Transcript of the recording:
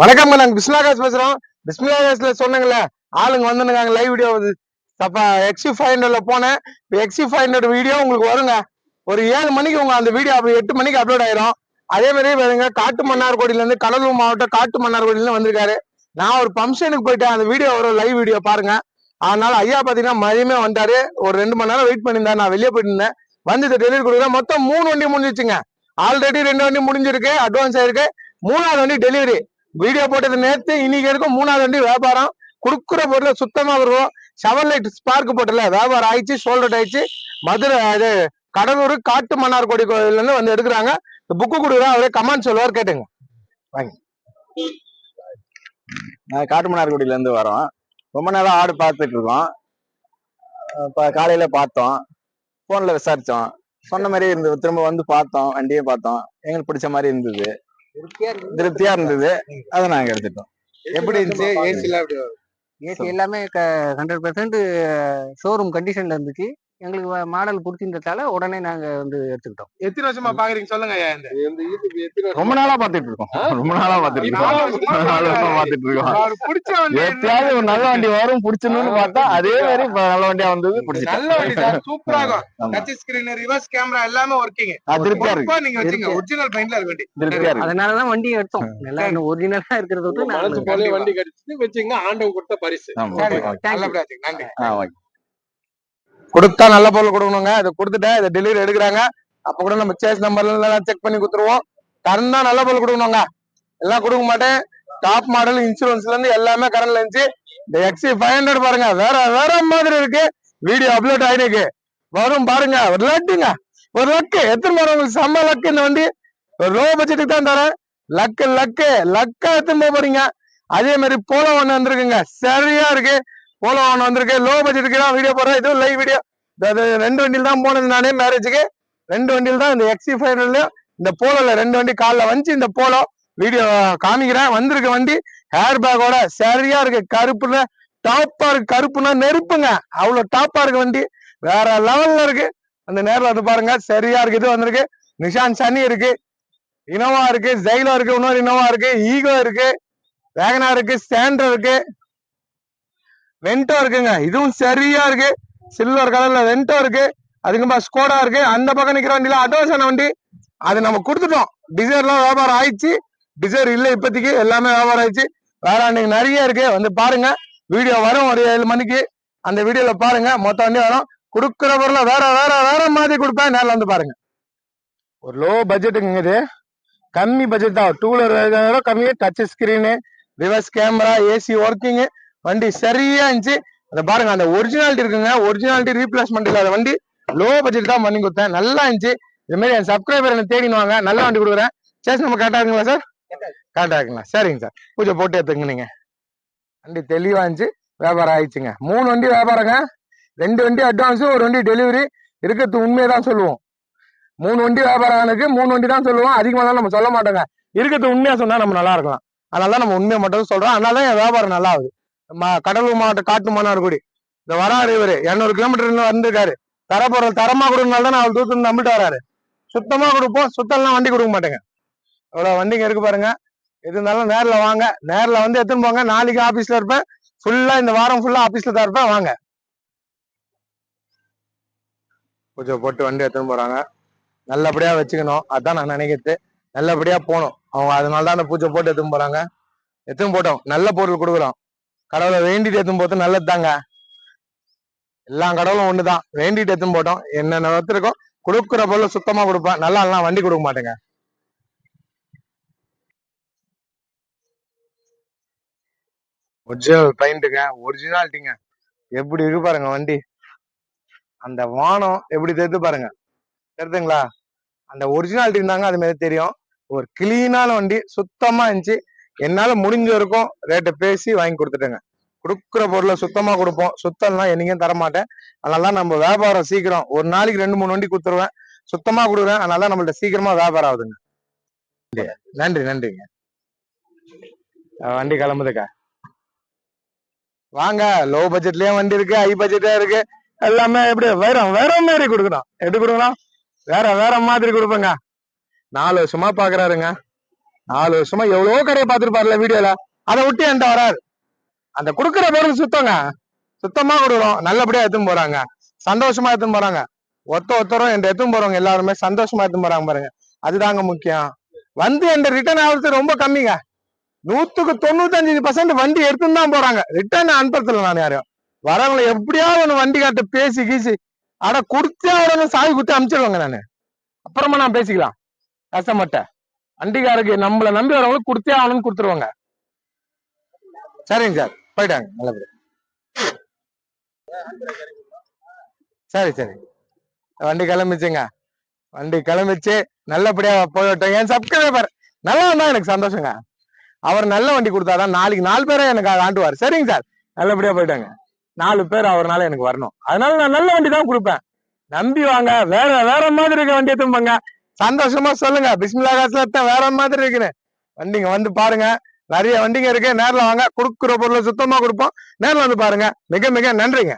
வணக்கம் நாங்க பிஸ்மிலாகாஸ் பேசுறோம். பிஸ்மிலாகாஸ்ல சொன்னேங்கல்ல ஆளுங்க வந்துருக்காங்க. லைவ் வீடியோ அப்ப எக்ஸி ஃபைவ் ஹண்ட்ரட்ல போனேன். எக்ஸி ஃபைவ் ஹண்ட்ரட் வீடியோ உங்களுக்கு வருங்க. ஒரு ஏழு மணிக்கு உங்க அந்த வீடியோ அப்படி எட்டு மணிக்கு அப்லோட் ஆயிரும். அதே மாதிரி வருங்க காட்டு மன்னார்கோடியில இருந்து கடலூர் மாவட்டம் காட்டு மன்னார்கோடியில இருந்து வந்திருக்காரு. நான் ஒரு ஃபங்க்ஷனுக்கு போயிட்டேன். அந்த வீடியோ வரும் லைவ் வீடியோ பாருங்க. அதனால ஐயா பாத்தீங்கன்னா மதியமே வந்தாரு. ஒரு ரெண்டு மணி நேரம் வெயிட் பண்ணியிருந்தேன் நான் வெளியே போயிட்டு இருந்தேன். வந்து இதை டெலிவரி கொடுக்குறேன். மொத்தம் மூணு வண்டி முடிஞ்சிச்சுங்க. ஆல்ரெடி ரெண்டு வண்டி முடிஞ்சிருக்கு. அட்வான்ஸ் ஆயிருக்கு. மூணாவது வண்டி டெலிவரி வீடியோ போட்டது நேத்து இன்னைக்கு இருக்கும் மூணாவது வண்டி வியாபாரம். குடுக்குற பொருளை சுத்தமா வருவோம் செவன் லைட் ஸ்பார்க் போட்டல வியாபாரம் ஆயிடுச்சு சோல்ட் ஆயிடுச்சு. மதுரை இது கடலூர் காட்டு மன்னார்கோடி கோயில்ல இருந்து வந்து எடுக்கிறாங்க. புக்கு கொடுக்குறா அவரே கமெண்ட் சொல்லுவார் கேட்டுங்க. நாங்கள் காட்டு இருந்து வரோம். ரொம்ப நேரம் ஆடு பார்த்துட்டு இருக்கோம் இப்போ காலையில பார்த்தோம். ஃபோனில் விசாரிச்சோம். சொன்ன மாதிரி இருந்தது திரும்ப வந்து பார்த்தோம் வண்டியே பார்த்தோம். எங்களுக்கு பிடிச்ச மாதிரி இருந்தது. திருப்தியா இருந்தது. அதை நாங்க எடுத்துட்டோம். எப்படி இருந்துச்சு? ஏசில ஏசி எல்லாமே ஹண்ட்ரட் பர்சன்ட் ஷோரூம் கண்டிஷன்ல இருந்துச்சு. எங்களுக்கு மாடல் பிடிச்சிருந்ததால உடனே நாங்க வந்து எடுத்துக்கிட்டோம். எத்தனை வருஷமா பாக்குறீங்க? சொல்லுங்க ரொம்ப நாளா பார்த்துட்டு இருக்கோம். ரொம்ப நாளா பார்த்துட்டு இருக்கோம். பார்த்துட்டு இருக்கோம். பிடிச்ச எப்பயாவது ஒரு நல்ல வண்டி வரும் பிடிச்சிடணும்னு பார்த்தா அதே மாதிரி நல்ல வண்டியா வந்தது நல்ல வண்டி சார் சூப்பரா இருக்கும். டச் ஸ்கிரீன் ரிவர்ஸ் கேமரா எல்லாமே ஒர்க்கிங் திருப்தியா இருக்கு. நீங்க வச்சீங்க. ஒரிஜினல் பெயிண்ட்ல இருக்க. வண்டி. திருப்தியா இருக்கு. அதனாலதான் வண்டி எடுத்தோம். எல்லாம் ஒரிஜினலா இருக்கிறத விட்டு மனசு போல. வண்டி கிடைச்சது வச்சுங்க ஆண்டவன் கொடுத்த பரிசு. நன்றி. ஆ ஓகே. கொடுத்தா நல்ல பொருள் கொடுக்கணுங்க. இதை கொடுத்துட்டேன் இதை டெலிவரி எடுக்கிறாங்க. அப்ப கூட நம்ம சேஸ் நம்பர்ல செக் பண்ணி கொடுத்துருவோம். தரந்தா நல்ல பொருள் கொடுக்கணுங்க. எல்லாம் கொடுக்க மாட்டேன். டாப் மாடல் இன்சூரன்ஸ்ல இருந்து எல்லாமே கரண்ட்ல இருந்துச்சு. இந்த எக்ஸி ஃபைவ் ஹண்ட்ரட் பாருங்க. வேற வேற மாதிரி இருக்கு. வீடியோ அப்லோட் ஆயிருக்கு வரும் பாருங்க. ஒரு லட்டுங்க ஒரு லக்கு எத்தனை வரும் உங்களுக்கு செம்ம லக்கு இந்த வண்டி? ஒரு லோ பட்ஜெட்டுக்கு தான் தரேன். லக்கு லக்கு லக்கா எத்தனை போக போறீங்க? அதே மாதிரி போல ஒண்ணு வந்திருக்குங்க. சரியா இருக்கு. போலோ ஒன்று வந்திருக்கு. லோ பட்ஜெட்டுக்கு தான் வீடியோ போடுறேன். இதுவும் லைவ் வீடியோ ரெண்டு வண்டியில் தான் போனது நானே மேரேஜுக்கு ரெண்டு வண்டியில் தான் இந்த எக்ஸி ஃபைவ்லயும் இந்த போலோல ரெண்டு வண்டி காலைல வந்துச்சு இந்த போலோ வீடியோ காமிக்கிறேன். வந்திருக்க வண்டி ஹேர் பேக்கோட சரியா இருக்கு. கருப்புல டாப்பா இருக்கு கருப்புனா நெருப்புங்க. அவ்வளவு டாப்பா இருக்கு வண்டி. வேற லெவல்ல இருக்கு. அந்த நேரில் வந்து பாருங்க. சரியா இருக்கு. இது வந்திருக்கு. நிஷான் சனி இருக்கு. இனோவா இருக்கு. ஜெயிலோ இருக்கு. இன்னொரு இனோவா இருக்கு. ஈகோ இருக்கு. வேகனா இருக்கு. ஸ்டாண்டர் இருக்கு. வெண்டோ இருக்குங்க. இதுவும் சரியா இருக்கு. சில்வர் கலர்ல வெண்டோ இருக்கு. அதுக்குமா ஸ்கோடா இருக்கு. அந்த பக்கம் நிக்கிற வண்டியில அட்வான்ஸான வண்டி. அது நம்ம கொடுத்துட்டோம். டிசைர்லாம் வியாபாரம் ஆயிடுச்சு. டிசைர் இல்லை இப்போதைக்கு. எல்லாமே வியாபாரம் ஆயிடுச்சு. வேற அன்னைக்கு நிறைய இருக்கு. வந்து பாருங்க. வீடியோ வரும் ஒரு ஏழு மணிக்கு. அந்த வீடியோல பாருங்க. மொத்த வண்டி வரும். கொடுக்குற பொருளை வேற வேற வேற மாதிரி கொடுப்பேன். நேரில் வந்து பாருங்க. ஒரு லோ பட்ஜெட்டுங்க இது. கம்மி பட்ஜெட் தான். டூ வீலர் கம்மி touch screen reverse camera AC working வண்டி சரியா இருந்துச்சு. அதை பாருங்க அந்த ஒரிஜினாலிட்டி இருக்குங்க. ஒரிஜினாலிட்டி ரீப்ளேஸ்மெண்ட் இல்லாத வண்டி. லோ பட்ஜெட் தான் பண்ணி கொடுத்தேன். நல்லா இருந்துச்சு. இது மாதிரி என் சப்ஸ்கிரைபர் என்ன தேடினுவாங்க நல்ல வண்டி கொடுக்குறேன். சரி நம்ம கரெக்டா இருக்குங்களா சார் கரெக்டா இருக்குங்களா? சரிங்க சார் பூஜை போட்டு எடுத்துங்க நீங்க. வண்டி தெளிவா இருந்துச்சு. வியாபாரம் ஆயிடுச்சுங்க. மூணு வண்டி வியாபாரங்க. ரெண்டு வண்டி அட்வான்ஸும் ஒரு வண்டி டெலிவரி இருக்கிறது உண்மையை தான் சொல்லுவோம். மூணு வண்டி வியாபாரம் ஆனதுக்கு மூணு வண்டி தான் சொல்லுவோம். அதிகமாக தான் நம்ம சொல்ல மாட்டோங்க. இருக்கிறது உண்மையாக சொன்னால் நம்ம நல்லா இருக்கலாம். அதனால தான் நம்ம உண்மையை மட்டும் சொல்கிறோம் அதனால தான் என் வியாபாரம் நல்லா ஆகுது. கடலூர் மாவட்டம் காட்டு மன்னார்குடி. இந்த வராரு இவரு. இரநூறு கிலோமீட்டர் வந்திருக்காரு. தரப்பொருள் தரமா கொடுக்கறதுனால தான் நான் அவள் தூத்து நம்பிட்டு வராரு. சுத்தமா கொடுப்போம். சுத்தம்லாம் வண்டி கொடுக்க மாட்டேங்க. அவ்வளோ வண்டிங்க இருக்கு பாருங்க. எது இருந்தாலும் நேரில் வாங்க. நேரில் வந்து எடுத்துன்னு போங்க. நாளைக்கு ஆஃபீஸில் இருப்பேன். ஃபுல்லாக இந்த வாரம் ஃபுல்லாக ஆஃபீஸில் தான் இருப்பேன். வாங்க. பூஜை போட்டு வண்டி எடுத்துன்னு போகிறாங்க நல்லபடியாக வச்சுக்கணும். அதான் நான் நினைக்கிறது. நல்லபடியாக போகணும். அவங்க அதனால தான் அந்த பூஜை போட்டு எடுத்துன்னு போகிறாங்க எடுத்துன்னு போட்டோம். நல்ல பொருள் கொடுக்குறோம். கடவுளை வேண்டிட்டு எத்தும் போது நல்லது தாங்க எல்லா கடவுளும் ஒண்ணுதான். வேண்டிட்டு எத்தும் போட்டோம். என்னென்ன வச்சிருக்கோம் கொடுக்குற பொருள் சுத்தமா கொடுப்பேன். நல்லா எல்லாம் வண்டி கொடுக்க மாட்டேங்க. ஒரிஜினல் பெயிண்ட்டுங்க ஒரிஜினாலிட்டிங்க எப்படி இருக்கு பாருங்க வண்டி. அந்த வானம் எப்படி தெரிந்து பாருங்க. தெரிதுங்களா அந்த ஒரிஜினாலிட்டி இருந்தாங்க அது மாதிரி தெரியும். ஒரு கிளீனான வண்டி சுத்தமா இருந்துச்சு. என்னால முடிஞ்ச வரைக்கும் ரேட்டை பேசி வாங்கி கொடுத்துட்டேங்க. கொடுக்குற பொருளை சுத்தமா கொடுப்போம். சுத்தம்லாம் என்னைக்கும் தர மாட்டேன் அதனால நம்ம வியாபாரம் சீக்கிரம் ஒரு நாளைக்கு ரெண்டு மூணு வண்டி கொடுத்துருவேன். சுத்தமா கொடுக்குறேன். அதனால நம்மள்ட்ட சீக்கிரமா வியாபாரம் ஆகுதுங்க. நன்றி. நன்றிங்க. வண்டி கிளம்புதுக்கா? வாங்க லோ பட்ஜெட்லயும் வண்டி இருக்கு ஹை பட்ஜெட்டா இருக்கு. எல்லாமே எப்படி வேற வேற மாதிரி கொடுக்கணும் எப்படி கொடுக்கலாம் வேற வேற மாதிரி கொடுப்பேங்க. நாலு வருஷமா பாக்குறாருங்க. நாலு வருஷமா எவ்வளவோ கடையை பார்த்துருப்பாருல வீடியோல. அதை விட்டு என்கிட்ட வராரு. அந்த குடுக்குற பொருள் சுத்தங்க. சுத்தமா கொடுக்குறோம் நல்லபடியா எடுத்துன்னு போறாங்க. சந்தோஷமா எடுத்துன்னு போறாங்க. ஒத்த ஒத்தரும் என் எடுத்துன்னு போறவங்க எல்லாருமே சந்தோஷமா எடுத்துன்னு போறாங்க பாருங்க. அதுதாங்க முக்கியம். வந்து என் ரிட்டர்ன் ஆகுறது ரொம்ப கம்மிங்க. நூத்துக்கு தொண்ணூத்தஞ்சு பர்சன்ட் வண்டி எடுத்துன்னு தான் போறாங்க. ரிட்டர்ன் அனுப்புறதுல நான் யாரையும். வரவங்களை எப்படியாவது ஒண்ணு வண்டி காட்ட பேசி கீசி அட குடுத்தே உடனே சாவி குத்தி அனுப்பிச்சிடுவாங்க நானு. அப்புறமா நான் பேசிக்கலாம். கஷ்டப்பட்ட வண்டிக்காரருக்கு நம்மள நம்பி வரவங்களுக்கு கொடுத்தே ஆகணும்னு கொடுத்துருவாங்க. சரிங்க சார். போயிட்டாங்க. நல்லபடியா சரி சரி. வண்டி கிளம்பிச்சுங்க. வண்டி கிளம்பிச்சு நல்லபடியா போயிட்டோம் என் சப்ஸ்கிரைபர் நல்லா இருந்தா எனக்கு சந்தோஷங்க. அவர் நல்ல வண்டி கொடுத்தாதான் நாளைக்கு நாலு பேரை எனக்கு ஆண்டுவார். சரிங்க சார். நல்லபடியா போயிட்டாங்க. நாலு பேர் அவர்னால எனக்கு வரணும். அதனால நான் நல்ல வண்டி தான் கொடுப்பேன். நம்பி வாங்க. வேற வேற மாதிரி இருக்க வண்டியை திரும்பங்க சந்தோஷமா சொல்லுங்க. பிஸ்மிலா காசுல வேற மாதிரி இருக்குன்னு. வண்டிங்க வந்து பாருங்க. நிறைய வண்டிங்க இருக்கு. நேரில் வாங்க. கொடுக்குற பொருளை சுத்தமா கொடுப்போம். நேரில் வந்து பாருங்க. மிக மிக நன்றிங்க.